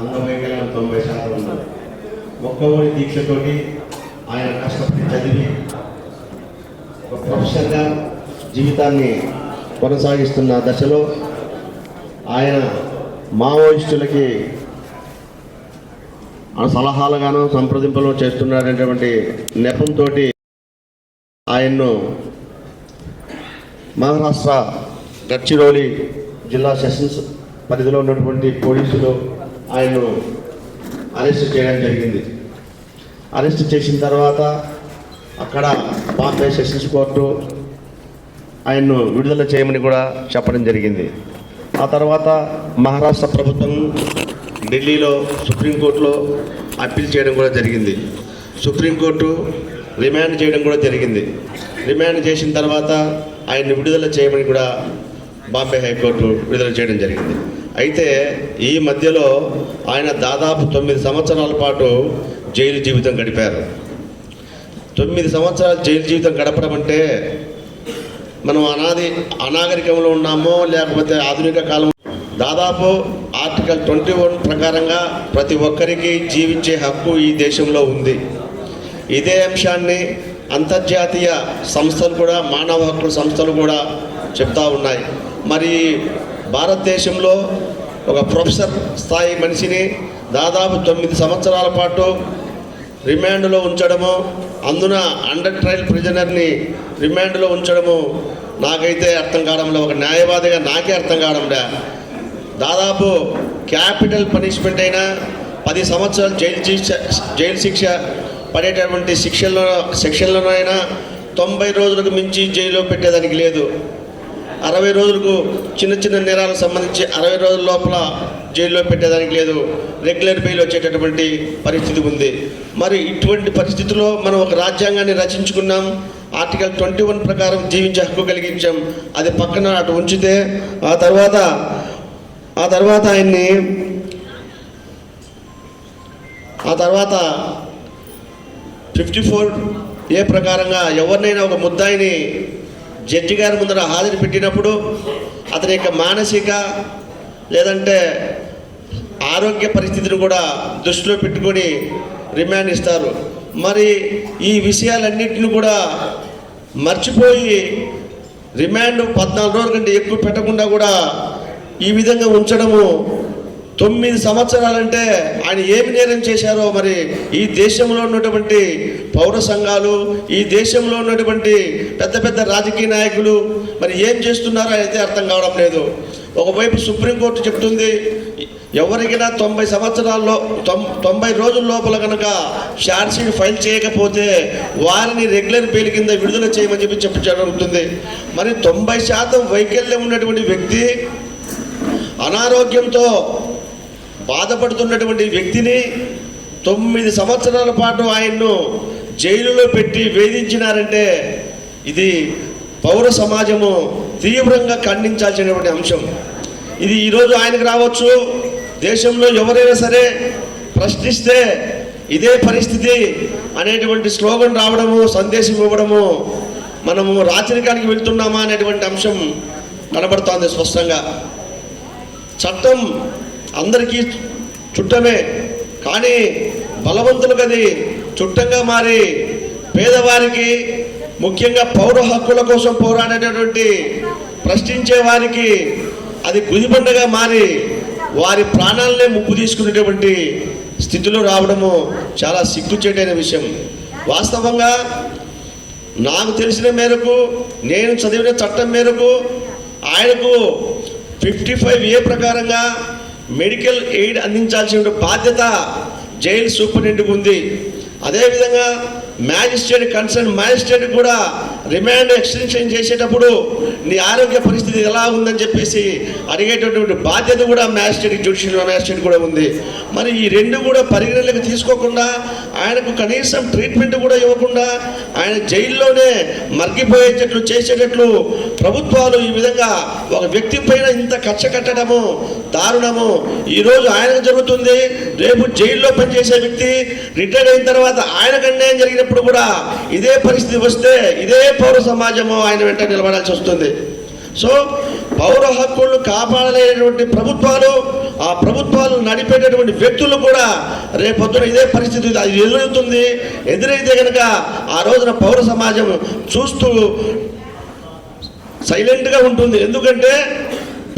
అంగవైకల్యం తొంభై శాతం ఉన్నారు ఒక్కవడి దీక్షతోటి ఆయన కష్టపడి చదివి ఒక ప్రొఫెసర్గా జీవితాన్ని కొనసాగిస్తున్న దశలో ఆయన మావోయిస్టులకి ఆ సలహాలుగాను సంప్రదింపులు చేస్తున్నటువంటి నెపంతో ఆయన్ను మహారాష్ట్ర గడ్చిరోలి జిల్లా సెషన్స్ పరిధిలో ఉన్నటువంటి పోలీసులు ఆయన్ను అరెస్ట్ చేయడం జరిగింది. అరెస్ట్ చేసిన తర్వాత అక్కడ బాంబే సెషన్స్ కోర్టు ఆయన్ను విడుదల చేయమని కూడా చెప్పడం జరిగింది. ఆ తర్వాత మహారాష్ట్ర ప్రభుత్వం ఢిల్లీలో సుప్రీంకోర్టులో అప్పీల్ చేయడం కూడా జరిగింది. సుప్రీంకోర్టు రిమాండ్ చేయడం కూడా జరిగింది. రిమాండ్ చేసిన తర్వాత ఆయన్ని విడుదల చేయమని కూడా బాంబే హైకోర్టు విడుదల చేయడం జరిగింది. అయితే ఈ మధ్యలో ఆయన దాదాపు తొమ్మిది సంవత్సరాల పాటు జైలు జీవితం గడిపారు. తొమ్మిది సంవత్సరాలు జైలు జీవితం గడపడం అంటే మనం అనాది అనాగరికంలో ఉన్నామో లేకపోతే ఆధునిక కాలం దాదాపు ఆర్టికల్ ట్వంటీ వన్ ప్రకారంగా ప్రతి ఒక్కరికి జీవించే హక్కు ఈ దేశంలో ఉంది. ఇదే అంశాన్ని అంతర్జాతీయ సంస్థలు కూడా మానవ హక్కుల సంస్థలు కూడా చెప్తా ఉన్నాయి. మరి భారతదేశంలో ఒక ప్రొఫెసర్ స్థాయి మనిషిని దాదాపు తొమ్మిది సంవత్సరాల పాటు రిమాండ్లో ఉంచడము అందున అండర్ ట్రయల్ ప్రిజనర్ని రిమాండ్లో ఉంచడము నాకైతే అర్థం కావడంలో ఒక న్యాయవాదిగా నాకే అర్థం కావడంలే దాదాపు క్యాపిటల్ పనిష్మెంట్ అయినా పది సంవత్సరాలు జైలు శిక్ష జైలు శిక్ష పడేటటువంటి శిక్షల్లో సెక్షన్లను అయినా తొంభై రోజులకు మించి జైల్లో పెట్టేదానికి లేదు. అరవై రోజులకు చిన్న చిన్న నేరాలకు సంబంధించి అరవై రోజుల లోపల జైల్లో పెట్టేదానికి లేదు. రెగ్యులర్ బెయిల్ వచ్చేటటువంటి పరిస్థితి ఉంది. మరి ఇటువంటి పరిస్థితిలో మనం ఒక రాజ్యాంగాన్ని రచించుకున్నాం. ఆర్టికల్ ట్వంటీ వన్ ప్రకారం జీవించే హక్కు కలిగించాం. అది పక్కన అటు ఉంచితే ఆ తర్వాత ఆ తర్వాత ఆయన్ని ఆ తర్వాత ఫిఫ్టీ ఫోర్ ఏ ప్రకారంగా ఎవరినైనా ఒక ముద్దాయిని జడ్జి గారి ముందర హాజరు పెట్టినప్పుడు అతని యొక్క మానసిక లేదంటే ఆరోగ్య పరిస్థితిని కూడా దృష్టిలో పెట్టుకొని రిమాండ్ ఇస్తారు. మరి ఈ విషయాలన్నింటిని కూడా మర్చిపోయి రిమాండ్ పద్నాలుగు రోజుల కంటే ఎక్కువ పెట్టకుండా కూడా ఈ విధంగా ఉంచడము తొమ్మిది సంవత్సరాలంటే ఆయన ఏమి నేరం చేశారో మరి ఈ దేశంలో ఉన్నటువంటి పౌర సంఘాలు ఈ దేశంలో ఉన్నటువంటి పెద్ద పెద్ద రాజకీయ నాయకులు మరి ఏం చేస్తున్నారో అయితే అర్థం కావడం లేదు. ఒకవైపు సుప్రీంకోర్టు చెప్తుంది ఎవరికైనా తొంభై సంవత్సరాల్లో తొం తొంభై రోజుల లోపల కనుక షార్ట్షీట్ ఫైల్ చేయకపోతే వారిని రెగ్యులర్ బెయిల్ కింద విడుదల చేయమని చెప్పి చెప్పి జరుగుతుంది. మరి తొంభై శాతం వైకల్యం ఉన్నటువంటి వ్యక్తి అనారోగ్యంతో బాధపడుతున్నటువంటి వ్యక్తిని తొమ్మిది సంవత్సరాల పాటు ఆయన్ను జైలులో పెట్టి వేధించినారంటే ఇది పౌర సమాజము తీవ్రంగా ఖండించాల్సినటువంటి అంశం. ఇది ఈరోజు ఆయనకు రావచ్చు. దేశంలో ఎవరైనా సరే ప్రశ్నిస్తే ఇదే పరిస్థితి అనేటువంటి స్లోగన్ రావడము సందేశం ఇవ్వడము మనము రాచరికానికి వెళ్తున్నామా అనేటువంటి అంశం కనబడుతోంది స్పష్టంగా. చట్టం అందరికీ చుట్టమే. కానీ బలవంతులకు అది చుట్టంగా మారి పేదవారికి ముఖ్యంగా పౌర హక్కుల కోసం పోరాడేటటువంటి ప్రశ్నించే వారికి అది గుదిబండగా మారి వారి ప్రాణాలనే ముప్పు తీసుకునేటువంటి స్థితిలో రావడము చాలా సిగ్గుచేటైన విషయం. వాస్తవంగా నాకు తెలిసిన మేరకు నేను చదివిన చట్టం మేరకు ఆయనకు ఫిఫ్టీ ఫైవ్ ఏ ప్రకారంగా మెడికల్ ఎయిడ్ అందించాల్సిన బాధ్యత జైలు సూపరింటెండెంట్ ఉంది. అదేవిధంగా మ్యాజిస్ట్రేట్ కన్సర్న్ మ్యాజిస్ట్రేట్ కూడా రిమాండ్ ఎక్స్టెన్షన్ చేసేటప్పుడు నీ ఆరోగ్య పరిస్థితి ఎలా ఉందని చెప్పేసి అడిగేటటువంటి బాధ్యత కూడా మ్యాజిస్ట్రేట్ జ్యుడిషియల్ మ్యాజిస్ట్రేట్ కూడా ఉంది. మరి ఈ రెండు కూడా పరిగణలోకి తీసుకోకుండా ఆయనకు కనీసం ట్రీట్మెంట్ కూడా ఇవ్వకుండా ఆయన జైల్లోనే మగ్గిపోయేటట్లు చేసేటట్లు ప్రభుత్వాలు ఈ విధంగా ఒక వ్యక్తి పైన ఇంత కక్ష కట్టడము దారుణము. ఈరోజు ఆయనకు జరుగుతుంది. రేపు జైల్లో పనిచేసే వ్యక్తి రిటైర్ అయిన తర్వాత ఆయనకు అన్యాయం జరిగినప్పుడు కూడా ఇదే పరిస్థితి వస్తే ఇదే పౌర సమాజము ఆయన వెంట నిలబడాల్సి వస్తుంది. సో పౌర హక్కులను కాపాడలేనటువంటి ప్రభుత్వాలు ఆ ప్రభుత్వాలు నడిపేటటువంటి వ్యక్తులు కూడా రేపొద్దున ఇదే పరిస్థితి అది ఎదురవుతుంది. ఎదురైతే కనుక ఆ రోజున పౌర సమాజం చూస్తూ సైలెంట్గా ఉంటుంది. ఎందుకంటే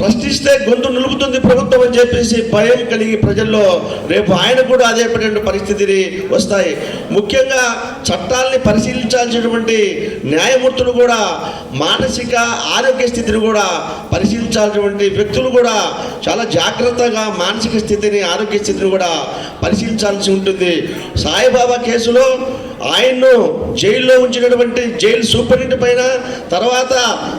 ప్రశ్నిస్తే గొంతు నిలుపుతుంది ప్రభుత్వం అని చెప్పేసి భయం కలిగి ప్రజల్లో రేపు ఆయన కూడా అదేపటువంటి పరిస్థితిని వస్తాయి. ముఖ్యంగా చట్టాల్ని పరిశీలించాల్సినటువంటి న్యాయమూర్తులు కూడా మానసిక ఆరోగ్య స్థితిని కూడా పరిశీలించాల్సినటువంటి వ్యక్తులు కూడా చాలా జాగ్రత్తగా మానసిక స్థితిని ఆరోగ్య స్థితిని కూడా పరిశీలించాల్సి ఉంటుంది. సాయిబాబా కేసులో ఆయన్ను జైల్లో ఉంచినటువంటి జైలు సూపరింటెండెంట్ పైన తర్వాత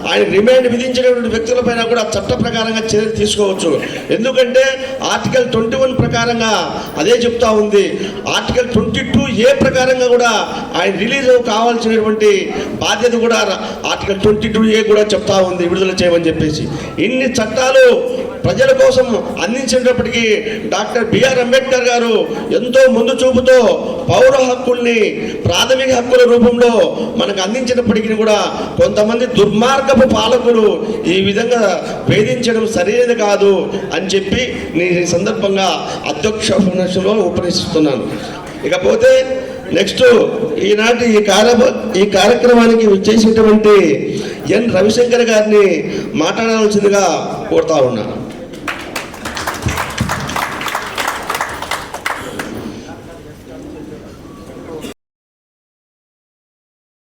ఆయన రిమాండ్ విధించినటువంటి వ్యక్తుల పైన కూడా చట్ట ప్రకారంగా చర్యలు తీసుకోవచ్చు. ఎందుకంటే ఆర్టికల్ ట్వంటీ వన్ ప్రకారంగా అదే చెప్తా ఉంది. ఆర్టికల్ ట్వంటీ టూ ఏ ప్రకారంగా కూడా ఆయన రిలీజ్ కావాల్సినటువంటి బాధ్యత కూడా ఆర్టికల్ ట్వంటీ టూ ఏ కూడా చెప్తా ఉంది విడుదల చేయమని చెప్పేసి. ఇన్ని చట్టాలు ప్రజల కోసం అందించినప్పటికీ డాక్టర్ బిఆర్ అంబేద్కర్ గారు ఎంతో ముందు చూపుతో పౌర హక్కుల్ని ప్రాథమిక హక్కుల రూపంలో మనకు అందించినప్పటికీ కూడా కొంతమంది దుర్మార్గపు పాలకులు ఈ విధంగా వేధించడం సరైనది కాదు అని చెప్పి నేను ఈ సందర్భంగా అధ్యక్ష ఉపన్యాసంలో ఉపన్యసిస్తున్నాను. ఇకపోతే నెక్స్ట్ ఈనాటి ఈ కార్య ఈ కార్యక్రమానికి చేసినటువంటి ఎన్ రవిశంకర్ గారిని మాట్లాడాల్సిందిగా కోరుతా ఉన్నాను.